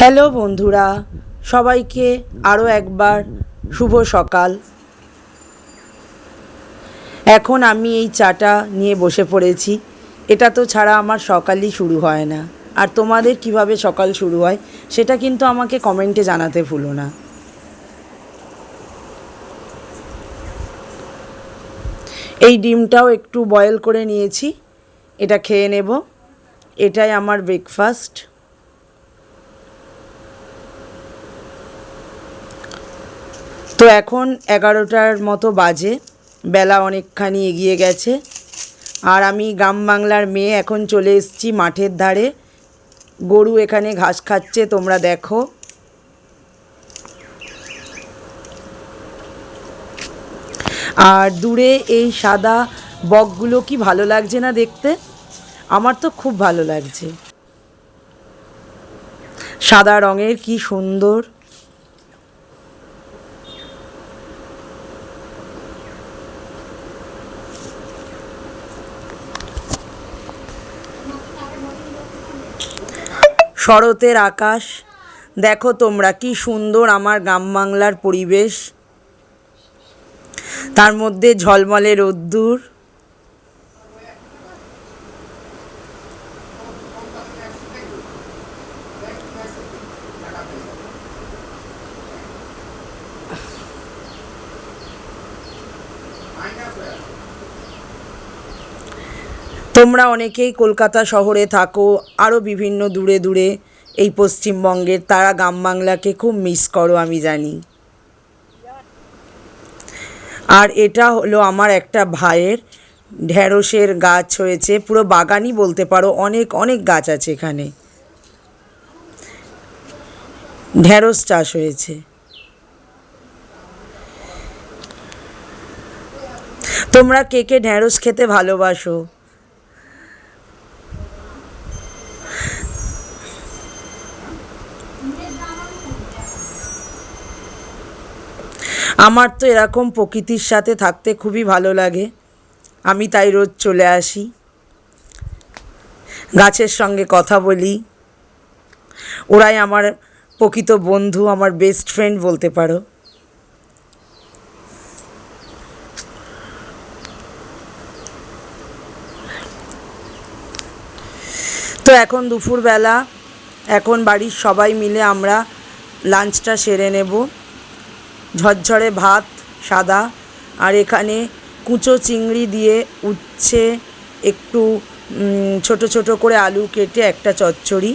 Hello বন্ধুরা, সবাইকে আরও একবার শুভ সকাল। এখন আমি এই চাটা নিয়ে বসে পড়েছি। এটা তো ছাড়া আমার সকালই শুরু হয় না। আর তোমাদের কীভাবে সকাল শুরু হয়, সেটা কিন্তু আমাকে কমেন্টে জানাতে ভুলো না। এই ডিমটাও একটু বয়েল করে নিয়েছি। এটা খেয়ে নেব। এটাই আমার ব্রেকফাস্ট তো এখন এগারোটার মতো বাজে, বেলা অনেকখানি এগিয়ে গেছে। আর আমি গ্রাম বাংলার মেয়ে এখন চলে এসেছি মাঠের ধারে। গরু এখানে ঘাস খাচ্ছে, তোমরা দেখো। আর দূরে এই সাদা বকগুলো কি ভালো লাগছে না দেখতে? আমার তো খুব ভালো লাগছে। সাদা রঙের কি সুন্দর। শরতের আকাশ। দেখো তোমরা কি সুন্দর আমার গ্রাম বাংলার পরিবেশ। তার মধ্যে ঝলমলে রোদ্দুর। তোমরা অনেকেই কলকাতা শহরে থাকো আরও বিভিন্ন দূরে দূরে এই পশ্চিমবঙ্গের তারা গ্রাম বাংলাকে খুব মিস করো, আমি জানি। আর এটা হলো আমার একটা ভাইয়ের ঢ্যাঁড়সের গাছ হয়েছে, পুরো বাগানই বলতে পারো, অনেক অনেক গাছ আছে এখানে। ঢ্যাঁড়স চাষ হয়েছে। তোমরা কে কে ঢ্যাঁড়স খেতে ভালোবাসো? আমার তো এরকম প্রকৃতির সাথে থাকতে খুবই ভালো লাগে। আমি তাই রোজ চলে আসি। গাছের সঙ্গে কথা বলি। ওরাই আমার প্রকৃত বন্ধু, আমার বেস্ট ফ্রেন্ড বলতে পারো। তো এখন দুপুরবেলা, এখন বাড়ির সবাই মিলে আমরা লাঞ্চটা সেরে নেব। ঝরঝরে ভাত সাদা, আর এখানে কুচো চিংড়ি দিয়ে উচ্ছে, একটু ছোট ছোট করে আলু কেটে একটা চচ্চড়ি।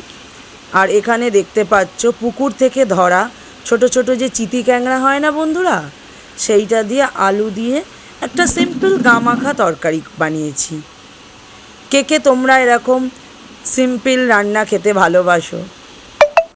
আর এখানে দেখতে পাচ্ছ পুকুর থেকে ধরা, ছোট ছোট যে চিতি ক্যাংড়া হয় না বন্ধুরা? সেইটা দিয়ে আলু দিয়ে একটা সিম্পল গামাখা তরকারি বানিয়েছি। কে কে তোমরা এরকম সিম্পল রান্না খেতে ভালোবাসো?